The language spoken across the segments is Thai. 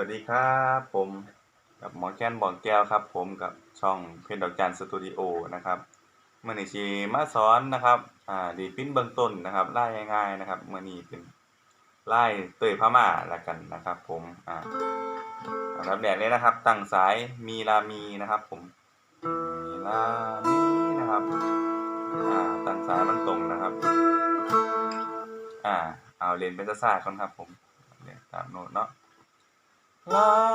วัสดีครับผมกับหมอแก้นบอกแก้วครับ ผมกับช่องเพชรดอกจันสตูดิโอนะครับเมื่อนี้ชีมาสอนนะครับอ่าดีปิ้นเบื้องต้นนะครับไล่ง่ายๆนะครับเมื่อนี้เป็นไล่เตยพม่าละกันนะครับผมอ่าอับแรกเลยนะครับตั้งสายมีลามีนะครับ ผมมีลามีนะครับอ่าตั้งสายมันตรงนะครับอ่าเอาเรียนเป็นซ่าๆก่อนครับ ผมเรียนตามโน้ตเนาะ ลา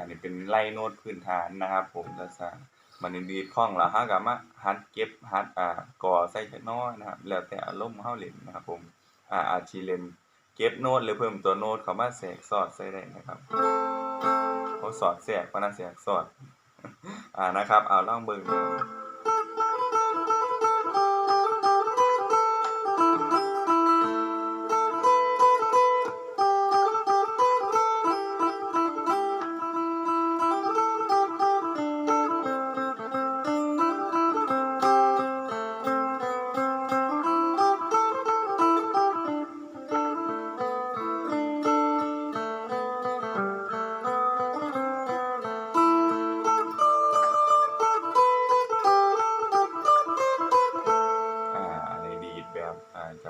อันนี้เป็นไล่โน้ตพื้นฐานนะครับ ผมจะสร้างมันดีคล่องแล้วฮะกับมาฮัดเก็บฮัดอ่าก่อใส่จักน้อยนะครับ แล้วแต่อารมณ์เฮาเล่นนะครับ ผมอ่าอาชีเล่นเก็บโน้ตหรือเพิ่มตัวโน้ตเข้ามาแสกสอดใส่ได้นะครับเขาสอดแสกกพะนะแสกสอดอ่านะครับเอาล่องเบิ่ง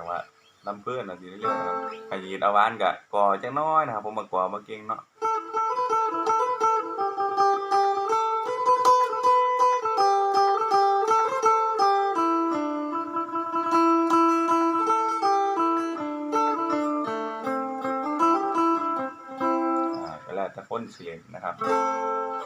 จังหวะลำเพื่อนนะทีเรื่อยๆนะครับไอจีดเอาวานกะก่อจังน้อยนะครับผมมาก่อมาเก่งเนาะอ่าก็แล้วแต่คนสิเล่นะครับ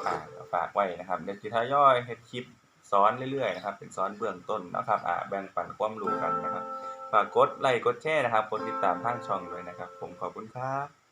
อ่าฝากไว้นะครับเดี๋ยวสิทย่อยเฮ็ดคลิปสอนเรื่อยๆนะครับ เป็นสอนเบื้องต้นนะครับอ่าแบ่งปันความรู้กันนะครับ ฝากกดไลค์กดแชร์นะครับกดติดตามทางช่องด้วยนะครับ ผมขอบคุณครับ